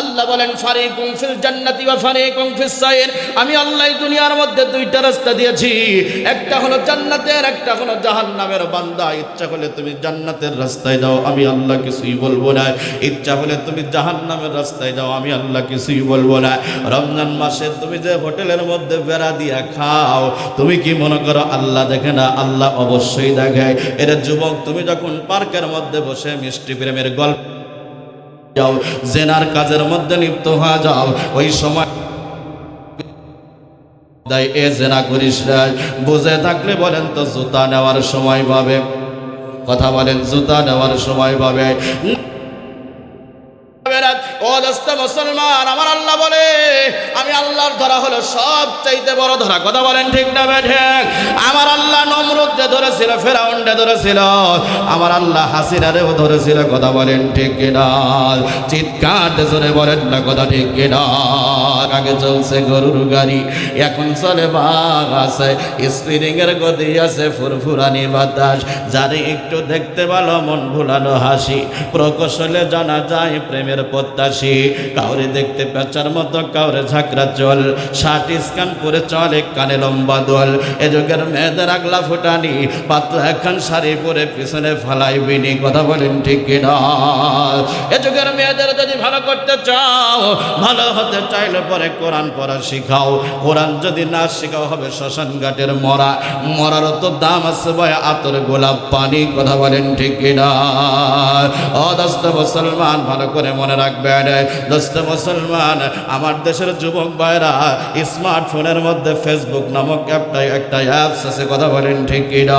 আল্লাহ বলেন, ফারিকুম ফিল জান্নাতি ওয়া ফারিকুম ফিস সাইর। আমি আল্লাহ দুনিয়ার মধ্যে দুইটা রাস্তা দিয়েছি। একটা হলো জান্নাতের, একটা হলো জাহান্নামের বান্দা। ইচ্ছা হলে তুমি জান্নাতের রাস্তায় যাও, আমি আল্লাহ কিছুই বলব না। ইচ্ছা হলে তুমি জাহান্নামের রাস্তায় যাও, আমি আল্লাহ কিছুই বলব না। রমজান মাসে তুমি যে হোটেলের মধ্যে বেড়া দিয়া খাও, তুমি কি মনে করো আল্লাহ দেখে না? আল্লাহ অবশ্যই দেখে। এর যুবক, তুমি যখন পার্কের মধ্যে বসে মিষ্টি প্রেমের গল্প যাও, জেনার কাজের মধ্যে লিপ্ত হয়ে যাও। ওই সময় তাই এ জেনা করিস বুঝে থাকলে বলেন তো, জুতা নেওয়ার সময় পাবে। কথা বলেন, জুতা নেওয়ার সময় পাবে। ও দোস্ত মুসলমান, আমার আল্লাহ বলে আল্লাহর ধরা হলো সব চাইতে বড় ধরা। কথা বলেন ঠিক না বেঠে আমার আল্লাহ নমরুদে ধরেছিল ফেরাউন্ডে ধরেছিল, আমার আল্লাহ হাসিনারেও ধরেছিল, কথা বলেন ঠিক কিনা চিৎকার জোরে বলেন না, কথা ঠিক কিনা আগে চলছে গরুর গাড়ি, এখন চলে বাঘ আছে স্পিরিং এর গদি আছে, ফুরফুরানি বাতাস। যারে একটু দেখতে ভালো, মন ভুলানো হাসি। প্রকৌশলে জানা যায়, প্রেমের প্রত্যাশী। কাউরে দেখতে পেঁচার মতো, কাউরে ঝাঁকড়া চল। ষাট স্কান করে চলে কানে লম্বা দল। এ যুগের মেয়েদের আগলা ফুটানি, পাতলা একখান শাড়ি পরে পিছনে ফালাই বিনি কথা বলেন ঠিক কিনা? এ যুগের মেয়েদের যদি ভালো করতে চাও, ভালো হতে চাইলে পরে কোরআন পড়া শিখাও। কোরআন যদি না শিখাও হবে শ্মশান ঘাটের মরা। মরারও তো দাম আছে বয় আতর গোলাপ পানি, কথা বলেন ঠিক কিনা? ও দোস্ত মুসলমান, ভালো করে মনে রাখবেন। দোস্ত মুসলমান, আমার দেশের যুবক ভাইরা স্মার্টফোনের মধ্যে ফেসবুক নামক একটা একটা অ্যাপস আছে, কথা বলেন ঠিক কিনা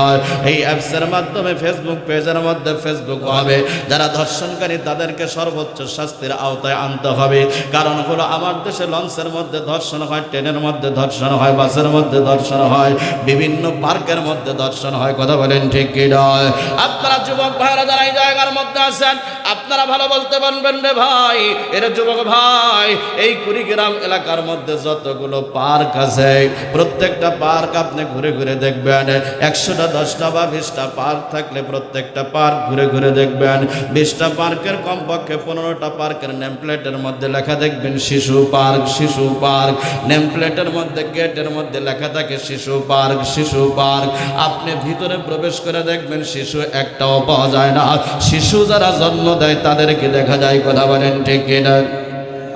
এই অ্যাপসের মাধ্যমে ফেসবুক পেজের মধ্যে ফেসবুক হবে। যারা ধর্ষণকারী, তাদেরকে সর্বোচ্চ শাস্তির আওতায় আনতে হবে। কারণ হলো, আমার দেশে লঞ্চের মধ্যে ধর্ষণ হয়, ট্রেনের মধ্যে ধর্ষণ হয়, বাসের মধ্যে ধর্ষণ হয়, বিভিন্ন পার্কের মধ্যে ধর্ষণ হয়, কথা বলেন ঠিক কি নয় আপনারা যুবক ভাইরা যারা এই জায়গার মধ্যে আছেন, আপনারা ভালো বলতে পারবেন রে ভাই। এরা যুবক ভাই, এই কুড়িগ্রাম এলাকার মধ্যে যতগুলো পার্ক আছে, প্রত্যেকটা পার্ক আপনি ঘুরে ঘুরে দেখবেন। একশোটা, দশটা বা বিশটা পার্ক থাকলে প্রত্যেকটা পার্ক ঘুরে ঘুরে দেখবেন। বিশটা পার্কের কমপক্ষে পনেরোটা পার্কের নেম প্লেটের মধ্যে লেখা দেখবেন, শিশু পার্ক শিশু পার্ক। নেম প্লেটের মধ্যে, গেটের মধ্যে লেখা থাকে, শিশু পার্ক শিশু পার্ক। আপনি ভিতরে প্রবেশ করে দেখবেন, শিশু একটাও পাওয়া যায় না। শিশু যারা জন্ম দেয়, তাদেরকে দেখা যায়, কথা বলেন ঠিক কিনা?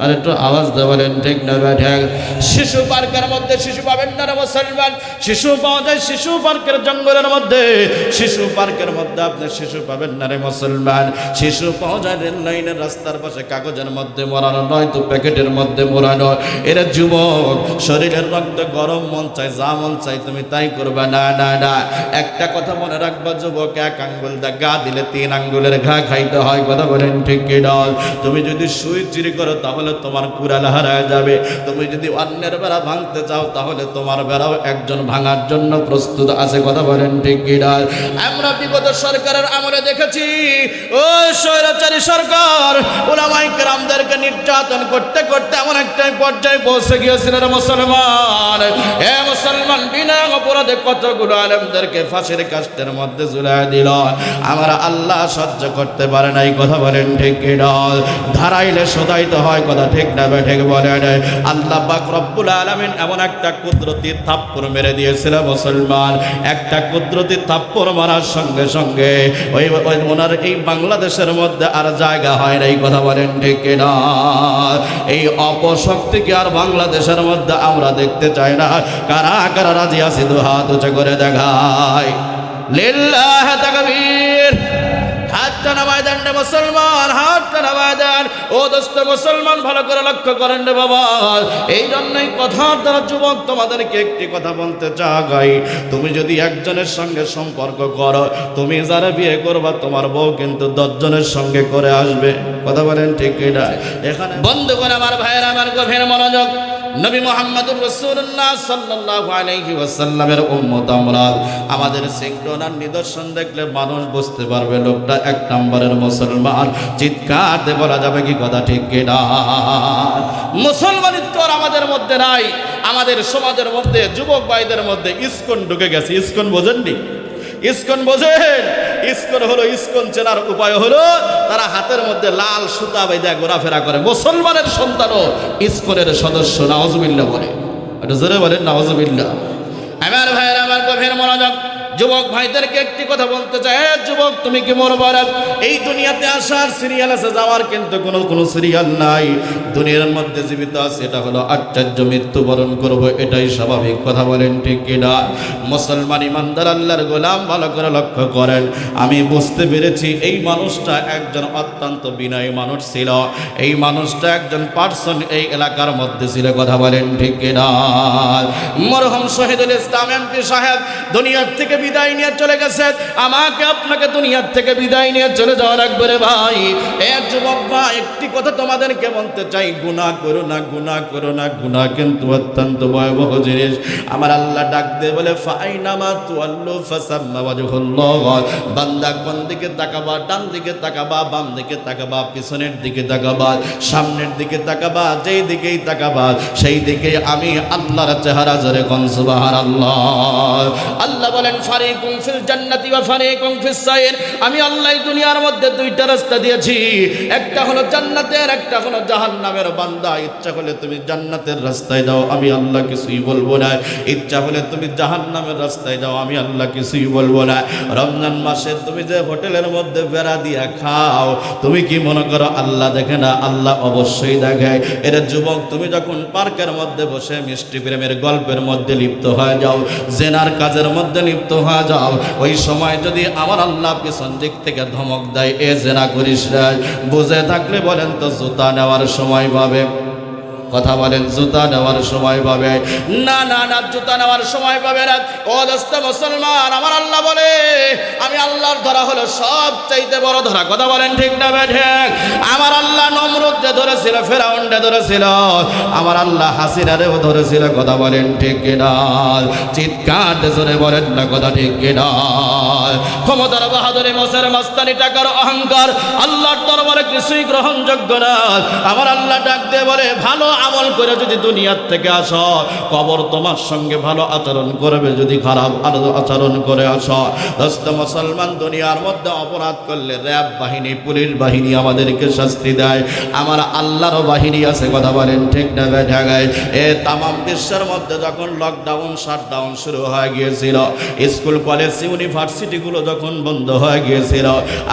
আর একটু আওয়াজ দিয়ে বলেন, ঠিক না ঠিক। শিশু পার্কের মধ্যে শিশু পাবেন না মুসলমান। শিশু পাওয়া যায় শিশু পার্কের জঙ্গলের মধ্যে। শিশু পার্কের মধ্যে আপনি শিশু পাবেন না রে মুসলমান। শিশু পাওয়া যায় রেল লাইনের রাস্তার পাশে কাগজের মধ্যে মোড়ানো নয় তো প্যাকেটের মধ্যে মোড়ানো এরা যুবক, শরীরের রক্ত গরম মন চাই যা মন চাই তুমি তাই করবে। না না না। একটা কথা মনে রাখবা, যুবক, এক আঙ্গুল দা গা দিলে তিন আঙ্গুলের ঘা খাইতে হয়, কথা বলেন ঠিক কি তুমি যদি সুই চুরি করো, তাহলে তোমার কুড়াল হারায় যাবে। তুমি যদি অন্যের বেড়া ভাঙতে চাও, তাহলে তোমার বেড়াও একজন ভাঙার জন্য প্রস্তুত আছে, কথা বলেন ঠিক গিরাজ আমরা বিগত সরকারের আমলে দেখেছি, ও স্বৈরাচারী সরকার ওলামাই কেরামদেরকে নির্যাতন করতে করতে এমন একটা পর্যায়ে পৌঁছে গিয়েছিল রে মুসলমান। হে মুসলমান বিনা অপরাধে কতগুলো আলেমদেরকে ফাঁসির কাস্টের মধ্যে ঝুলাই দিল। আমরা আল্লাহ সহ্য করতে পারে নাই, কথা বলেন ঠিক কি নয় ধারাইলে সদাইতে হয়, কথা ঠিক না ঠিক বলেন আল্লাহ পাক রব্বুল আলামিন এমন একটা কুদরতি থাপ্পড় মেরে দিয়েছিল মুসলমান। একটা কুদরতি থাপ্পড় মারার সঙ্গে সঙ্গে ওই ওই ওনার এই বাংলাদেশের মধ্যে আর জায়গা হয় না এই কথা বলেন ঠিক না? এই অপশক্তিকে আর বাংলাদেশের মধ্যে আমরা দেখতে চাই না। কারা কারা রাজি আছি? দু হাত উঁচু করে দেখায়। লিল্লাহ তাকবীর। রে মুসলমান হাতটা নামায় দেন। ও দোস্ত মুসলমান ভালো করে লক্ষ্য করেন রে বাবা। এই জন্যই কথার দ্বারা যুবক তোমাদেরকে একটি কথা বলতে চাই। তুমি যদি একজনের সঙ্গে সম্পর্ক করো তুমি যারা বিয়ে করবা তোমার বউ কিন্তু দশজনের সঙ্গে করে আসবে। কথা বলেন ঠিক না এখানে বন্ধ করে আমার ভাইয়ের আমার গভীর মনোযোগ। নবী মোহাম্মদুর রসুল্লাহ সাল্লাল্লাহু আলাইহি ওয়াসাল্লামের উম্মত আমরা। আমাদের সিংটনার নিদর্শন দেখলে মানুষ বুঝতে পারবে লোকটা এক নম্বরের মুসলমান। চিৎকার দিয়ে বলা যাবে কি কথা ঠিক কিনা মুসলমানিত্ব আমাদের মধ্যে নাই। আমাদের সমাজের মধ্যে, যুবক ভাইদের মধ্যে ইস্কন ঢুকে গেছে। ইস্কন বোঝেননি? ইস্কন বোঝেন? ইস্কন হলো ইস্কন চেনার উপায় হলো তারা হাতের মধ্যে লাল সুতা বেঁধে ঘোরাফেরা করে। মুসলমানের সন্তানও ইস্কনের সদস্য নাওজবিল্লা বলে। এটা জোরে বলেন নাওজবিল্লা আমার ভাইয়ের আমার গভীর মনোযোগ। যুবক ভাইদেরকে একটি কথা বলতে চাই। যুবক, তুমি কি মরবার এই দুনিয়াতে আসার সিরিয়াল আছে, যাওয়ার কিন্তু কোনো কোনো সিরিয়াল নাই। দুনিয়ার মধ্যে জীবিত আছে, এটা হলো আশ্চর্য মৃত্যুবরণ করব, এটাই স্বাভাবিক। কথা বলেন ঠিক কিনা? মুসলমান ইমানদার আল্লাহর গোলাম ভালো করে লক্ষ্য করেন। আমি বুঝতে পেরেছি এই মানুষটা একজন অত্যন্ত বিনয়ী মানুষ ছিল। এই মানুষটা একজন পার্সন এই এলাকার মধ্যে ছিল, কথা বলেন ঠিক কিনা? মরহম শহীদুল ইসলাম এমপি সাহেব দুনিয়ার থেকে বিদায় নিয়ে চলে গেছে। আমাকে আপনাকে দুনিয়ার থেকে বিদায় নিয়ে চলে যাওয়া লাগবে রে ভাই। এ যুবক ভাই, একটি কথা তোমাদেরকে বলতে চাই। গুনাহ করো না গুনাহ করো না গুনাহ কিন্তু অত্যন্ত ভয়াবহ জিনিস। আমার আল্লাহ ডাক দিয়ে বলে, ফাইনামা ফাসাম্মা ওয়াজহুল্লাহ। বান্দা কোন দিকে তাকাবা, ডান দিকে তাকাবা, বাম দিকে তাকাবা, পিছনের দিকে তাকাবা, সামনের দিকে তাকাবা, যেই দিকেই তাকাবা, সেই দিকে আমি আল্লাহর চেহারা জোরে সুবহানাল্লাহ। আল্লাহ বলেন সাইর। আমি আল্লাহ দুনিয়ার মধ্যে দুইটা রাস্তা দিয়েছি। একটা হলো জান্নাতের একটা হলো জাহান্নামের বান্দা, ইচ্ছা হলে তুমি জান্নাতের রাস্তায় যাও, আমি আল্লাহ কিছুই বলব না। ইচ্ছা হলে তুমি জাহান্নামের রাস্তায় যাও, আমি আল্লাহ কিছুই বলব না। রমজান মাসে তুমি যে হোটেলের মধ্যে বেড়া দিয়া খাও, তুমি কি মনে করো আল্লাহ দেখে না? আল্লাহ অবশ্যই দেখে। এরা যুবক, তুমি যখন পার্কের মধ্যে বসে মিষ্টি প্রেমের গল্পের মধ্যে লিপ্ত হয়ে যাও, জেনার কাজের মধ্যে লিপ্ত হয়ে যাও, ওই সময় যদি আমার আল্লাহ পিছন দিক থেকে ধমক দেয়, এ জেনা করিস বুঝে থাকলে বলেন তো, জুতা নেওয়ার সময় পাবে কথা বলেন, জুতা নেওয়ার সময় পাবে। না না না, জুতা নেওয়ার সময় পাবে না। ও দোস্ত মুসলমান, আমার আল্লাহ বলে, আমি আল্লাহর ধরা হলো সব চাইতে বড় ধরা। কথা বলেন ঠিক না বেঠে আমার আল্লাহ নমরুদে ধরেছিল ফেরাউন্ডে ধরেছিল, আমার আল্লাহ হাসিনারেও ধরেছিল, কথা বলেন ঠিক কিনা চিৎকার জোরে বলেন না, কথা ঠিক কিনা ক্ষমতার বাহাদুরি মসের মাস্তানি, টাকার অহংকার, আল্লাহর দরবারে কিছুই গ্রহণযোগ্য না। আমার আল্লাহ ডাক দিয়ে বলে, ভালো আমল করে যদি দুনিয়ার থেকে আসো, কবর তোমার সঙ্গে ভালো আচরণ করবে, যদি খারাপ আচরণ করে আসো। মুসলমান দুনিয়ার মধ্যে অপরাধ করলে র্যাব বাহিনী, পুলিশ বাহিনী আমাদেরকে শাস্তি দেয়। আমার আল্লাহরও বাহিনী আছে, কথা বলেন ঠিক না ঢাকায় এ তামাম বিশ্বের মধ্যে যখন লকডাউন শাটডাউন শুরু হয়ে গিয়েছিল, স্কুল, কলেজ ইউনিভার্সিটিগুলো যখন বন্ধ হয়ে গিয়েছিল,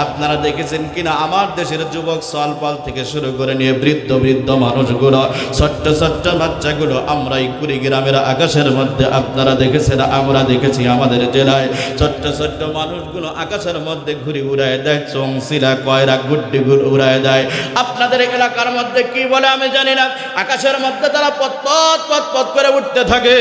আপনারা দেখেছেন কিনা, আমার দেশের যুবক সলপাল থেকে শুরু করে নিয়ে বৃদ্ধ বৃদ্ধ মানুষগুলো ছোট্ট ছোট্ট বাচ্চাগুলো আমরা এই কুড়িগ্রামের আকাশের মধ্যে, আপনারা দেখেছেন, আমরা দেখেছি আমাদের জেলায়। ছোট্ট ছোট্ট মানুষগুলো আকাশের মধ্যে ঘুরে উড়ায় দেয় চংসিলা কয়রা, গুড্ডিগুলো উড়ায় দেয়। আপনাদের এলাকার মধ্যে কি বলে আমি জানি না। আকাশের মধ্যে তারা পথ পথ করে উঠতে থাকে।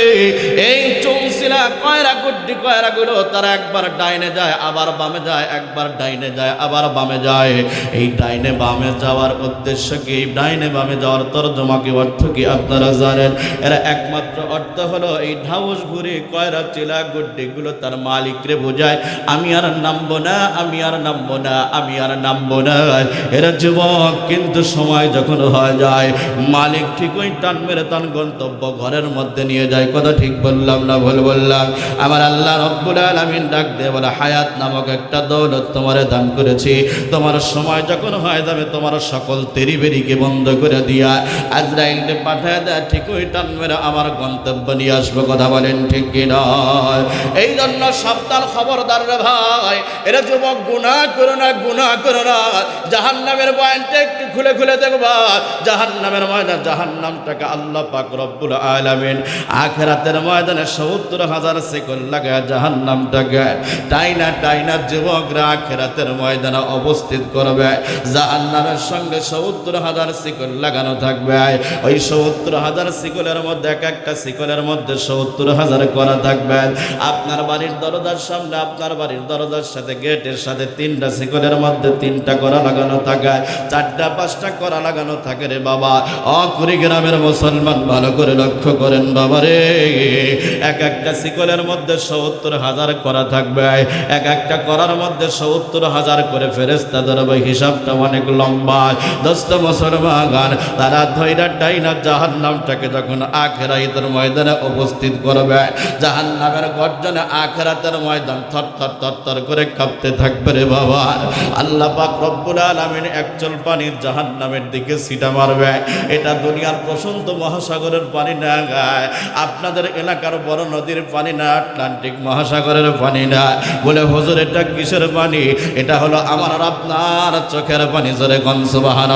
এই চংসিলা কয়রা, গুড্ডি, কয়রাগুলো তারা একবার ডাইনে যায়, আবার বামে যায়, একবার ডাইনে যায়, আবার বামে যায়। এই ডাইনে বামে যাওয়ার উদ্দেশ্য কি? ডাইনে বামে যাওয়ার তর্জমা কি অর্থ কি আপনারা জানেন। এরা একমাত্র অর্থ হলো এই ঢাউস ঘুরে কয়রা চিলা গুড্ডিগুলো তার মালিকরে বোঝায়। আমি আর নামবো না, আমি আর নামবো না, আমি আর নামবো না। এরা যুবক, কিন্তু সময় যখন হয়ে যায়, মালিক ঠিক ওই টান মেরে তার গন্তব্য ঘরের মধ্যে নিয়ে যায়। কথা ঠিক বললাম না ভুল বললাম? আমার আল্লাহ রব্বুল আলামিন ডাক দিয়ে বলে, হায়াত নামক একটা দৌলত তোমারে দান করেছি। তোমার সময় যখন হয় যাবে, তোমার সকল তেরি বেরিকে বন্ধ করে দিয়া। আজরাইলকে পাঠায় দেয়, ঠিক ওই টান মেরে আমার গন্তব্য নিয়ে আসব, কথা বলেন ঠিক কি নয়? এই জন্য সাবধান খবরদার রে ভাই, এরা যুবক গুণা করো না গুণা করো না। জাহান নামের বয়ানটা একটু খুলে খুলে দেখবা। জাহান নামের ময়দান জাহান নামটাকে আল্লাহ পাক রব্বুল আলামিন আখেরাতের ময়দানে সত্তর হাজার সেকল লাগায় জাহান নামটাকে টাইনা টাইনা যুবকরা আখেরাতের ময়দানে অবস্থিত করবে। জাহান নামের সঙ্গে সত্তর হাজার শিকল লাগানো থাকবে। ওই সত্তর হাজার শিকলের মধ্যে, এক একটা শিকলের মধ্যে সত্তর হাজার করা থাকবে। আপনার বাড়ির দরজার সামনে, আপনার বাড়ির দরজার সাথে, গেটের সাথে তিনটা শিকলের মধ্যে তিনটা করা লাগানো থাকে। চারটা, পাঁচটা করা লাগানো থাকে রে বাবা। অ কুড়িগ্রামের মুসলমান, ভালো করে লক্ষ্য করেন বাবা রে। এক একটা শিকলের মধ্যে সত্তর হাজার করা থাকবে। এক একটা করার মধ্যে সত্তর হাজার করে ফেরেস্তা ধরবে হিসাবটা অনেক লম্বা। দোস্ত মুসলমান, তারা ধৈরা না জাহান নামটাকে যখন আখেরাইতের ময়দানে উপস্থিত করবে জাহান নামের গর্জনে আখেরাতের ময়দান থর থর থর থর করে কাঁপতে থাকবে রে বাবা। আল্লাহ পাক রব্বুল আলামিন একচল পানির জাহান নামের দিকে সিটা মারবে। এটা দুনিয়ার প্রশান্ত মহাসাগরের পানি না গায়, আপনাদের এলাকার বড় নদীর পানি না, আটলান্টিক মহাসাগরের পানি না। বলে, হুজুর, এটা কিসের পানি? এটা হলো আমার আর আপনার চোখের পানি। জোরে গনসুবাহান